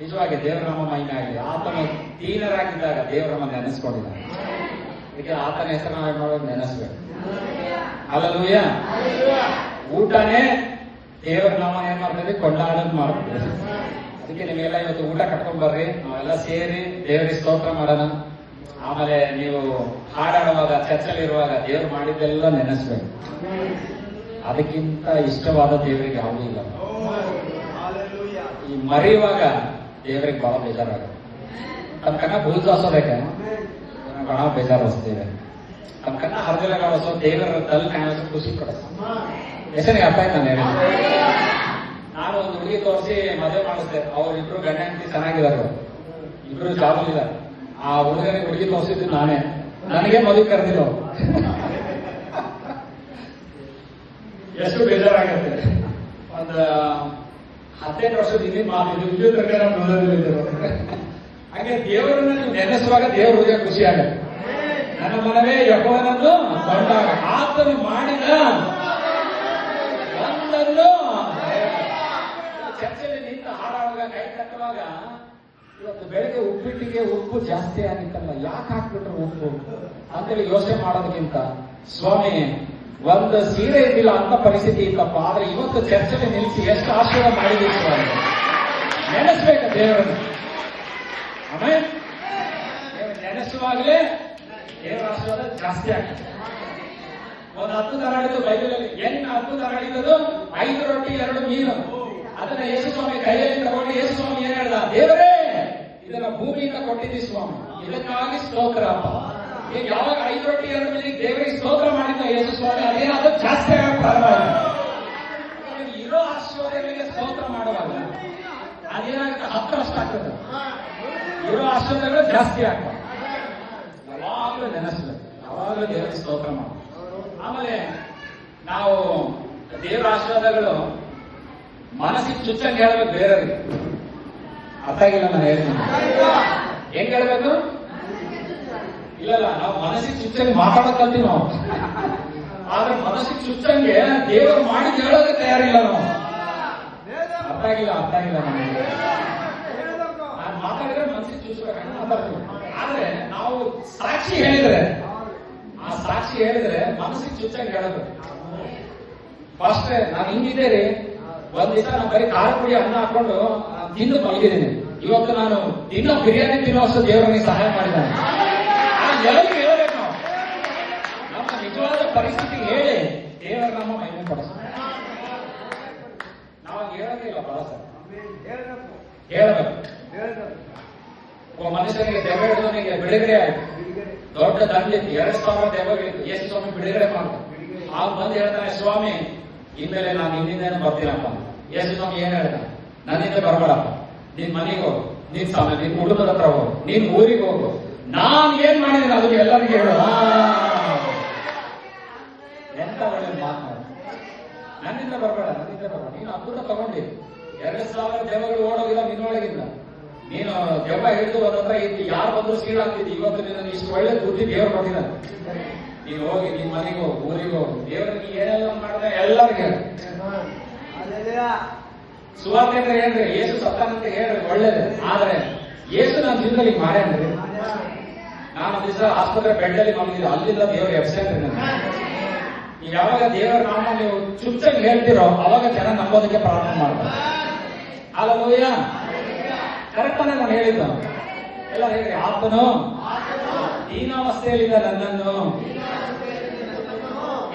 ನಿಜವಾಗಿ ದೇವರಾಮ ಮೈನ ಆಗಿದೆ. ಆತನು ದೀನರಾಗಿದ್ದಾಗ ದೇವರಮ್ಮ ನೆನೆಸ್ಕೊಂಡಿದ್ದಾನೆ. ಇದಕ್ಕೆ ಆತನ ಹೆಸರನ್ನ ಮಾಡೋದು ನೆನೆಸ್ಬೇಕು. ಅಲ್ಲೂಯ ಊಟನೇ ದೇವರ ನಾಮ ಏನ್ ಮಾಡ್ತೇವೆ ಕೊಂಡಾಡೋದು ಮಾಡ್ತೇವೆ ಅದಕ್ಕೆ ನೀವೆಲ್ಲ ಇವತ್ತು ಊಟ ಕಟ್ಕೊಂಡ್ ಬರ್ರಿ. ನಾವೆಲ್ಲ ಸೇರಿ ದೇವರಿಗೆ ಸ್ತೋತ್ರ ಮಾಡೋಣ. ಆಮೇಲೆ ನೀವು ಹಾಡಾಡುವಾಗ ಚರ್ಚಲ್ಲಿ ಇರುವಾಗ ದೇವ್ರು ಮಾಡಿದ್ದೆಲ್ಲ ನೆನೆಸ್ಬೇಕು. ಅದಕ್ಕಿಂತ ಇಷ್ಟವಾದ ದೇವರಿಗೆ ಯಾವುದೂ ಇಲ್ಲ. ಈ ಮರೆಯುವಾಗ ದೇವರಿಗೆ ಬಹಳ ಬೇಜಾರಾಗುತ್ತೆ. ತಮ್ಮ ಕನ್ನ ಬುಲ್ದಾಸೋದಕ್ಕೆ ಬಹಳ ಬೇಜಾರು ವಸ್ತೇವೆ ತಮ್ಮ ಕನ್ನ ಹರಿದಿಲ್ಲ ಕಾಣಿಸೋ ದೇವರ ತಲೆ ಕಾಣಿಸ್ ಖುಷಿ ಪಡಿಸೋ ಹೆಸರಿಗೆ ಅರ್ಥ ಆಯ್ತು ನಾನು? ಹೇಳಿ ನಾನು ಒಂದು ಹುಡುಗಿ ತೋರಿಸಿ ಮದುವೆ ಮಾಡಿಸ್ದೆ. ಅವ್ರಿಬ್ರು ಗಂಡ ಹೆಂಡತಿ ಚೆನ್ನಾಗಿದ್ದಾರೆ. ಇಬ್ರು ಇಲ್ಲ ಆ ಹುಡುಗನಿಗೆ ಹುಡುಗಿ ತೋರಿಸಿದ್ದು ನಾನೇ. ನನಗೆ ಮದುವೆ ಕರೆದಿಲ್ಲ. ಎಷ್ಟು ಬೇಜಾರಾಗತ್ತೆ. ಒಂದು ಹದಿನೆಂಟು ವರ್ಷದ ಹಿಂದಿನ ಮಾತು, ಇದು ವಿದ್ಯುತ್ ಪ್ರಕಾರ ಮನೋದಲ್ಲಿದ್ದರು ಹಾಗೆ ದೇವರನ್ನ ನೆನೆಸುವಾಗ ದೇವರ ಹೃದಯ ಖುಷಿ ಆಗುತ್ತೆ ನನ್ನ ಮನವೇ ಯಹೋವನನ್ನು ಬಂದಾಗ ಆತನು ಮಾಡಿದ ಒಂದನ್ನು ಚರ್ಚೆಯಲ್ಲಿ ನಿಂತು ಹಾಡಾಡುವಾಗ, ಕೈ ಇವತ್ತು ಬೆಳಗ್ಗೆ ಉಪ್ಪಿಟ್ಟಿಗೆ ಉಪ್ಪು ಜಾಸ್ತಿ ಆಗಿತ್ತಲ್ಲ, ಯಾಕೆ ಹಾಕ್ಬಿಟ್ರೆ ಉಪ್ಪು? ಅಂತೇಳಿ ಯೋಚನೆ ಮಾಡೋದಕ್ಕಿಂತ, ಸ್ವಾಮಿ ಒಂದು ಸೀರೆ ಇದ್ದಿಲ್ಲ ಅಂತ ಪರಿಸ್ಥಿತಿ ಇತ್ತಪ್ಪ, ಆದ್ರೆ ಇವತ್ತು ಚರ್ಚೆಗೆ ನಿಲ್ಲಿಸಿ ಎಷ್ಟು ಆಶೀರ್ವಾದ ಸ್ವಾಮಿ ನೆನೆಸ್ಬೇಕು ದೇವರನ್ನು. ಆಮೇಲೆ ನೆನೆಸುವಾಗಲೇ ದೇವರ ಆಶೀರ್ವಾದ ಜಾಸ್ತಿ ಆಗ್ತದೆ ಒಂದು ಅದ್ಭುತ ಹಾಡಿದ್ದು ಬೈಬಲಲ್ಲಿ ಹತ್ತು ಅದ್ಭುತ ಹಿಡಿದದು ಐದು ರೊಟ್ಟಿ, ಎರಡು ಮೀನು. ಅದನ್ನ ಯೇಸು ಸ್ವಾಮಿ ಕೈಯಲ್ಲಿ ತಗೊಂಡು ಯೇಸು ಸ್ವಾಮಿ ಏನ್ ಹೇಳ್ದ? ದೇವರೇ, ಇದನ್ನ ಭೂಮಿಯಿಂದ ಕೊಟ್ಟಿದ್ದೀವಿ ಸ್ವಾಮಿ. ಇದಕ್ಕಾಗಿ ಸ್ತೋತ್ರ ಅಪ್ಪ. ಈಗ ಯಾವಾಗ ಐದು ರೊಟ್ಟಿ ಎರಡು ಮೀನಿಗೆ ದೇವರಿಗೆ ಸ್ತೋತ್ರ ಮಾಡಿದ್ದ ಯೇಸು ಸ್ವಾಮಿ ಅದೇನಾದ್ರೂ ಜಾಸ್ತಿ ಆಗಕ್ಕೆ ಇರೋ ಆಶ್ಚರ್ಯಗಳಿಗೆ ಸ್ತೋತ್ರ ಮಾಡುವಾಗ ಅದೇನಾಗುತ್ತೆ? ಹತ್ತರಷ್ಟು ಆಗ್ತದೆ. ಇರೋ ಆಶ್ಚರ್ಯಗಳು ಜಾಸ್ತಿ ಆಗ್ತವೆ. ಯಾವಾಗಲೂ ನೆನೆಸ್ಬೇಕು ಯಾವಾಗಲೂ ದೇವರಿಗೆ ಸ್ತೋತ್ರ ಮಾಡ. ಆಮೇಲೆ ನಾವು ದೇವರ ಆಶೀರ್ವಾದಗಳು ಮನಸ್ಸಿಗೆ ಚುಚ್ಚಂಗೆ ಹೇಳ್ಬೇಕು ಬೇರೆಯವ್ರಿಗೆ. ಅರ್ಥ ಆಗಿಲ್ಲ ನಾನು ಹೇಳ್ತೀನಿ. ಹೆಂಗ್ ಹೇಳ್ಬೇಕು? ಇಲ್ಲಲ್ಲ, ನಾವು ಮನಸ್ಸಿಗೆ ಚುಚ್ಚಂಗೆ ಮಾತಾಡೋದ್ ಕಲ್ತೀವಿ ನಾವು. ಆದ್ರೆ ಮನಸ್ಸಿಗೆ ಚುಚ್ಚಂಗೆ ದೇವರು ಮಾಡಿ ಹೇಳೋದಕ್ಕೆ ತಯಾರಿಲ್ಲ ನಾವು. ಅರ್ಥ ಆಗಿಲ್ಲ ಅರ್ಥ ಆಗಿಲ್ಲ ನಮಗೆ. ನಾನು ಮಾತಾಡಿದ್ರೆ ಮನಸ್ಸಿಗೆ ಚುಚ್ಚಬೇಕು ಮಾತಾಡ್ತೀವಿ. ಆದ್ರೆ ನಾವು ಸಾಕ್ಷಿ ಹೇಳಿದ್ರೆ, ಆ ಸಾಕ್ಷಿ ಹೇಳಿದ್ರೆ ಮನಸ್ಸಿಗೆ ಚುಚ್ಚಂಗೆ ಹೇಳೋದು. ಫಸ್ಟ್, ನಾನು ಹಿಂಗಿದ್ದೆ ರೀ ಒಂದ್ ದಿವಸ ನಾನು ಬರೀ ಖಾರ ಪುಡಿ, ಅನ್ನ ಹಾಕೊಂಡು ತಿಂದು ಮಲಗಿದ್ದೀನಿ. ಇವತ್ತು ನಾನು ತಿನ್ನೋ ಬಿರಿಯಾನಿ ತಿನ್ನುವಷ್ಟು ದೇವರಿಗೆ ಸಹಾಯ ಮಾಡಿದ್ದಾನೆ ಆ ಎಲ್ಲರಿಗೂ ಹೇಳ್ಬೇಕು ನಾವು ನಮ್ಮ ನಿಜವಾದ ಪರಿಸ್ಥಿತಿ ಹೇಳಿ. ದೇವರ ನಮ್ಮ ಮಹಿಮೆ ಪಡಿಸ ನಾವು ಹೇಳೋದಿಲ್ಲ ಬಹಳ ಸರ್ ಹೇಳ್ಬೇಕು. ಮನುಷ್ಯನಿಗೆ ದೆವ್ವ ಹಿಡಿದವನಿಗೆ ಬಿಡುಗಡೆ ಆಯ್ತು. ದೊಡ್ಡ ದಂಡಿತ್ತು. ಎರಡು ಸಾವಿರ ದೆವ್ವಗಳಿತ್ತು. ಯೇಸು ಸ್ವಾಮಿ ಬಿಡುಗಡೆ ಮಾಡ್ತು ಆಗ ಬಂದು ಹೇಳ್ತಾನೆ, ಸ್ವಾಮಿ, ಇನ್ಮೇಲೆ ನಾನು ನಿನ್ನಿಂದೇನೆ ಬರ್ತೀನಪ್ಪ. ಯೇಸು ಸ್ವಾಮಿ ಏನ್ ಹೇಳ್ತಾನೆ? ನನ್ನಿಂದ ಬರಬೇಡಪ್ಪ. ನಿನ್ ಮನೆಗೆ ಹೋಗು. ನಿನ್ ಸಮ, ನಿನ್ ಕುಟುಂಬದ ಹತ್ರ ಹೋಗು. ನಿನ್ ಊರಿಗೆ ಹೋಗು. ನಾನ್ ಏನ್ ಮಾಡಿದ್ದೀನಿ ಅದಕ್ಕೆ ಎಲ್ಲರಿಗೂ ಹೇಳು ಆ. ಎಂತ ಒಳ್ಳೆ ಮಾತನಾಡ ನನ್ನಿಂದ ಬರಬೇಡ ನನ್ನಿಂದ ಬರಬೇಡ. ನೀನು ಅದ್ಭುತ ತಗೊಂಡಿ. ಎರಡು ಸಾವಿರ ದೆವ್ವಗಳು ಓಡೋಗಿಲ್ಲ ನಿನ್ನೊಳಗಿಂದ. ನೀನು ದೆವ್ವ ಹಿಡಿದು ಒಂದತ್ರ ಇದ್ದು ಯಾರು ಬಂದ್ರು ಸೀಳಾಗ್ತಿದ್ದಿ ಇವತ್ತು ನಿನ್ನ ಇಷ್ಟು ಒಳ್ಳೆ ಬುದ್ಧಿ ದೇವರು ಕೊಟ್ಟಿದ್ದಾನೆ. ನೀನು ಹೋಗಿ ನಿನ್ ಮನೆಗೆ ಹೋಗಿ ಊರಿಗೆ ಹೋಗಿ. ದೇವರಿಗೆ ಏನೆಲ್ಲ ಮಾಡಿದ್ರೆ ಎಲ್ಲರಿಗೆ ಹೇಳು. ಸುವಾರ್ತೆ ಅಂದ್ರೆ ಏನ್ರಿ? ಏಸು ಸತ್ತಾನಂತ ಹೇಳ್ರಿ ಒಳ್ಳೇದು. ಆದ್ರೆ ಏಸು ನನ್ನ ಜೀವನದಲ್ಲಿ ಮಾಡ್ಯಾನ್ರಿ ನಾನು ದಿವಸ ಆಸ್ಪತ್ರೆ ಬೆಡ್ ಅಲ್ಲಿ ಮಲಗಿದ್ದೆ ಅಲ್ಲಿಂದ ದೇವರು ಎಬ್ಸೆಂಟ್ರಿ ನೀವು ಯಾವಾಗ ದೇವರ ನಾಮ ನೀವು ಚುಚ್ಚಾಗಿ ಹೇಳ್ತಿರೋ, ಅವಾಗ ಜನ ನಂಬೋದಕ್ಕೆ ಪ್ರಾರಂಭ ಮಾಡ್ತಾರೆ. ಅಲ್ಲೂಯ್ಯ ಕರೆಕ್ಟ್ ನಾನು ಹೇಳಿದ್ದು. ಎಲ್ಲ ಹೇಳಿ, ಆತನು ದೀನಾವಸ್ಥೆಯಲ್ಲಿದ್ದ ನನ್ನನ್ನು.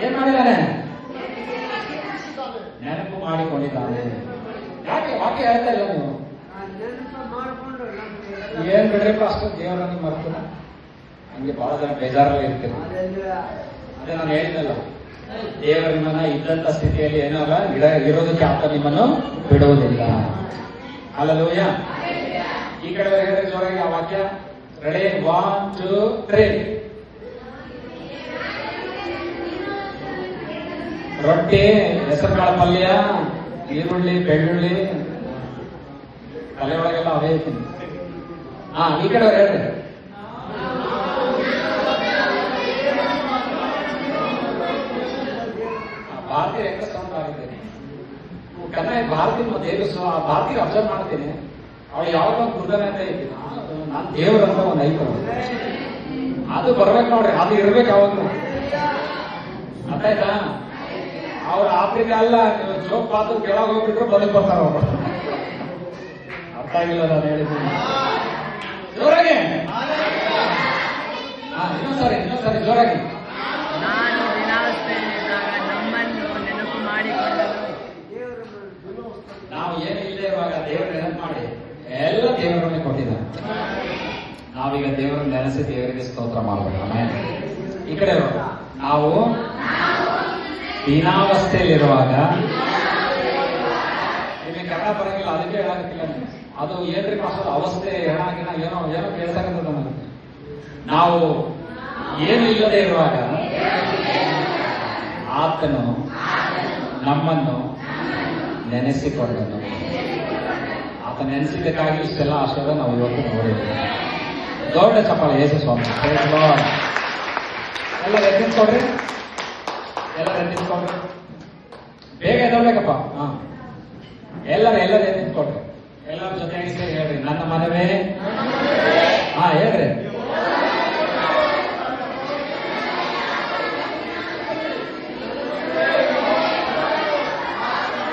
ಏನ್ ಮಾಡಿದಾನೆ ನೆನಪು ಮಾಡಿಕೊಂಡಿದ್ದಾನೆ. ಯಾಕೆ ವಾಕ್ಯ ಹೇಳ್ತಾ ಇಲ್ಲ ನೀವು? ಏನ್ ಬಿಡ್ರಿಪ್ಪ ಅಷ್ಟು ದೇವರನ್ನು ಮರ್ತು ಹಂಗೆ ಬಹಳ ಜನ ಬೇಜಾರಲ್ಲಿ ಇರ್ತೀರ. ಅದೇ ನಾನು ಹೇಳಿದ್ದಲ್ಲ ದೇವರು ನಿಮ್ಮನ್ನ ಇದ್ದಂತ ಸ್ಥಿತಿಯಲ್ಲಿ ಏನಲ್ಲ ಇಡ ಇರೋದಕ್ಕೆ ಆತ ನಿಮ್ಮನ್ನು ಬಿಡುವುದಿಲ್ಲ ಅಲ್ಲೂಯ್ಯ ಈ ಕಡೆ ಹೇಳಿದ್ರೆ ಜೋರಾಗಿ ಆ ವಾಕ್ಯ ರೆಡಿ ಒನ್ ಟೂ ತ್ರೀ ರೊಟ್ಟಿ ಹೆಸರುಕಾಳು ಪಲ್ಯ ಈರುಳ್ಳಿ ಬೆಳ್ಳುಳ್ಳಿ ತಲೆ ಒಳಗೆಲ್ಲ ಅವೇ ಐತೀನಿ ಹಾ ಈ ಕಡೆ ಹೇಳ್ರಿ ಭಾರತೀಯ ಸೌಂಡ್ ಆಗಿದ್ದೇನೆ ಕನ್ನಡ ಭಾರತೀಯ ದೇವಸ್ವ ಭಾರತೀಯ ಅಬ್ಸರ್ವ್ ಮಾಡ್ತೀನಿ. ಅವಳು ಯಾವಾಗ ಗುರುದನ ಅಂತ ಇದ್ದೀನಿ ನಾನು ದೇವರಂತ ಒಂದು ಐತ ಅದು ಬರ್ಬೇಕು ನೋಡ್ರಿ, ಅದು ಇರ್ಬೇಕು ಅವಾಗ ಅರ್ಥ ಅವ್ರ ಆಫ್ರಿಕಾ ಅಲ್ಲ ಜೋಕ್ ಪಾತ್ರ ಕೆಳಗೆ ಹೋಗ್ಬಿಟ್ರು ಬದುಕ್ ಬರ್ತಾರ? ಅವರು ಅರ್ಥ ಆಗಿಲ್ಲ ನಾನು ಹೇಳಿದ್ದೀನಿ ಜೋರಾಗಿ. ಇನ್ನೊಂದ್ಸರಿ ಇನ್ನೊಂದ್ಸರಿ ಜೋರಾಗಿ ನಾನು ದಿನಾವಸ್ಥೆಯಲ್ಲಿದ್ದಾಗ ನಮ್ಮನ್ನು ನೆನಪು ಮಾಡಿಕೊಳ್ಳಲು ನಾವು ಏನು ಇಲ್ಲದೆ ಇವಾಗ ದೇವ್ರ ನೆನಪು ಮಾಡಿ? ಎಲ್ಲ ದೇವರನ್ನೇ ಕೊಟ್ಟಿದ್ದಾರೆ. ನಾವೀಗ ದೇವರನ್ನ ನೆನೆಸಿ ದೇವರಿಗೆ ಸ್ತೋತ್ರ ಮಾಡಬೇಕು. ಈ ಕಡೆ ನಾವು ದೀನಾವಸ್ಥೆಯಲ್ಲಿರುವಾಗ ನಿಮಗೆ ಕನ್ನಡ ಬರಂಗಿಲ್ಲ, ಅದಕ್ಕೆ ಹೇಳಕ್ಕಿಲ್ಲ. ಅದು ಏನ್ರಿ ಮಾಸ್ಟರ್ ಅವಸ್ಥೆ ಹೆಣಾಗಿನ ಏನೋ ಏನೋ ಕೇಳ್ಸಕತ್ತದ ನಮಗೆ. ನಾವು ಏನು ಇಲ್ಲದೆ ಇರುವಾಗ ಆತನು ನಮ್ಮನ್ನು ನೆನೆಸಿಕೊಂಡನು. ಆತ ನೆನೆಸಿದ್ದಕ್ಕಾಗಿ ಇಷ್ಟೆಲ್ಲ ಆಶೀರ್ವಾದ ನಾವು ಇವತ್ತು ನೋಡಿದ್ದೇವೆ ದೊಡ್ಡ ಚಪ್ಪಾಳೆ ಯೇಸು ಸ್ವಾಮಿ. ಎಲ್ಲ ಎತ್ತಿಸ್ಕೊಡ್ರಿ? ಎಲ್ಲ ಎತ್ತಿಸ್ಕೊಡ್ರಿ? ಬೇಗ ಎದ್ದೋಗ್ಬೇಕಪ್ಪ. ಹಾ. ಎಲ್ಲರೂ ಎಲ್ಲರೂ ಎತ್ತಿಸ್ಕೊಡ್ರಿ. ಎಲ್ಲರ ಜೊತೆಗೆ ಸೇರಿ ಹೇಳ್ರಿ. ನನ್ನ ಮನವೇ? ಹಾ ಹೇಳ್ರಿ.